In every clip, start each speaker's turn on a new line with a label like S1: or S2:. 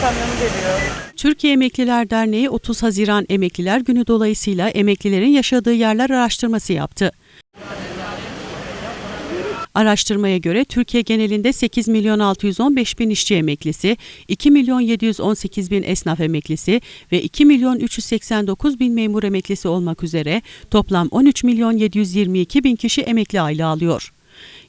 S1: kamyonu geliyor.
S2: Türkiye Emekliler Derneği 30 Haziran Emekliler Günü dolayısıyla emeklilerin yaşadığı yerler araştırması yaptı. Araştırmaya göre Türkiye genelinde 8 milyon 615 bin işçi emeklisi, 2 milyon 718 bin esnaf emeklisi ve 2 milyon 389 bin memur emeklisi olmak üzere toplam 13 milyon 722 bin kişi emekli aylığı alıyor.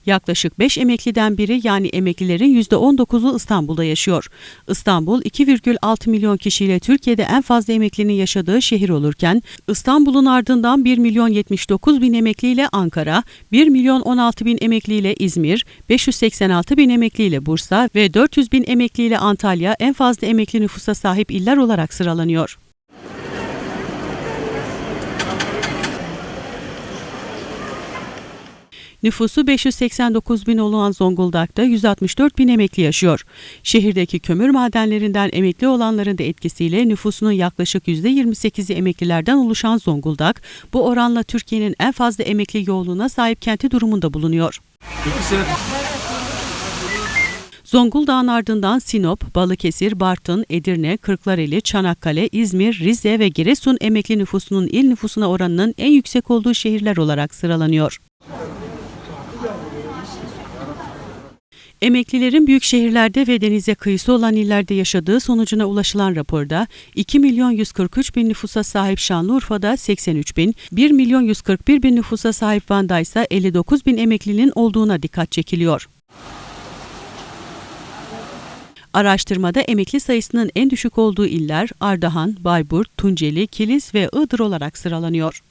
S2: Yaklaşık 5 emekliden biri yani emeklilerin %19'u İstanbul'da yaşıyor. İstanbul 2,6 milyon kişiyle Türkiye'de en fazla emeklinin yaşadığı şehir olurken İstanbul'un ardından 1 milyon 79 bin emekliyle Ankara, 1 milyon 16 bin emekliyle İzmir, 586 bin emekliyle Bursa ve 400 bin emekliyle Antalya en fazla emekli nüfusa sahip iller olarak sıralanıyor. Nüfusu 589 bin olan Zonguldak'ta 164 bin emekli yaşıyor. Şehirdeki kömür madenlerinden emekli olanların da etkisiyle nüfusunun yaklaşık %28'i emeklilerden oluşan Zonguldak, bu oranla Türkiye'nin en fazla emekli yoğunluğuna sahip kenti durumunda bulunuyor. Zonguldak'ın ardından Sinop, Balıkesir, Bartın, Edirne, Kırklareli, Çanakkale, İzmir, Rize ve Giresun emekli nüfusunun il nüfusuna oranının en yüksek olduğu şehirler olarak sıralanıyor. Emeklilerin büyük şehirlerde ve denize kıyısı olan illerde yaşadığı sonucuna ulaşılan raporda 2 milyon 143 bin nüfusa sahip Şanlıurfa'da 83 bin, 1 milyon 141 bin nüfusa sahip Van'da ise 59 bin emeklinin olduğuna dikkat çekiliyor. Araştırmada emekli sayısının en düşük olduğu iller Ardahan, Bayburt, Tunceli, Kilis ve Iğdır olarak sıralanıyor.